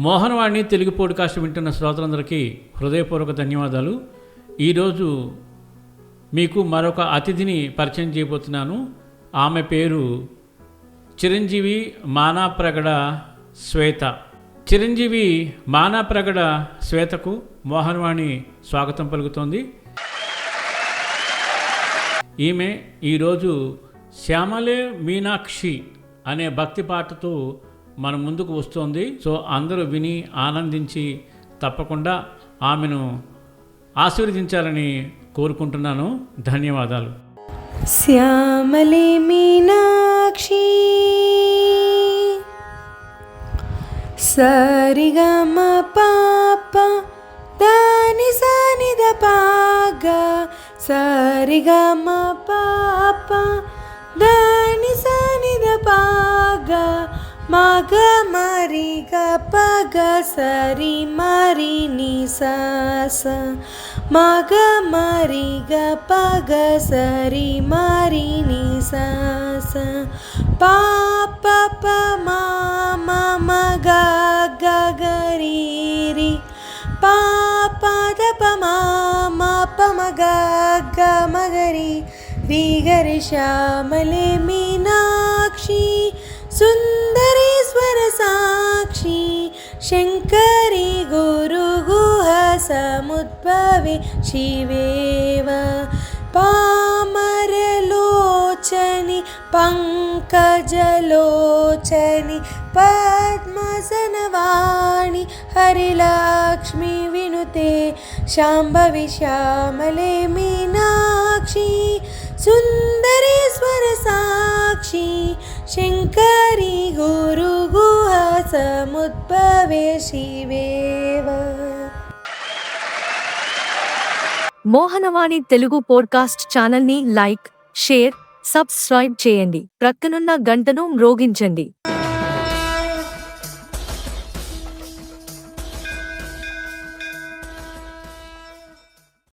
Mohanavani Telugu podcast వింటున్న శ్రోతలందరికీ హృదయపూర్వక ధన్యవాదాలు. ఈరోజు మీకు మరొక అతిథిని పరిచయం చేయబోతున్నాను. ఆమె పేరు చిరంజీవి మానాప్రగడ శ్వేత. చిరంజీవి మానాప్రగడ శ్వేతకు మోహనవాణి స్వాగతం పలుకుతోంది. ఈమె ఈరోజు శ్యామలే మీనాక్షి అనే భక్తి పాటతో మన ముందుకు వస్తోంది. సో అందరూ విని ఆనందించి తప్పకుండా ఆమెను ఆశీర్వదించాలని కోరుకుంటున్నాను. ధన్యవాదాలు. శ్యామలే మీనాక్షి సరిగమ పాప దాని సనిద పాగ సరిగమ పాప దాని సనిద పా మగ మరి గ పగ సరి మరి ని స మగ మరి గ పగ సరి మరి ని స పాప ప మామ మ గ గ పాప ద ప మా ప మ గ మగరి రి గరి శ్యామలే మీనాక్షి సుందర शङ्करि गुरुगुह समुद्भवे शिवे पामरलोचनि पङ्कजलोचनि पद्मसनवाणि हरिलक्ष्मि विनुते शाम्भवि श्यामले मीनाक्षी सुन्दरेश्वरसाक्षी शङ्करि गुरु సముద్భవే శివేవ మోహనవాణి తెలుగు పోడ్కాస్ట్ ఛానల్ని లైక్ షేర్ సబ్స్క్రైబ్ చేయండి. ప్రక్కనున్న గంటను మ్రోగించండి.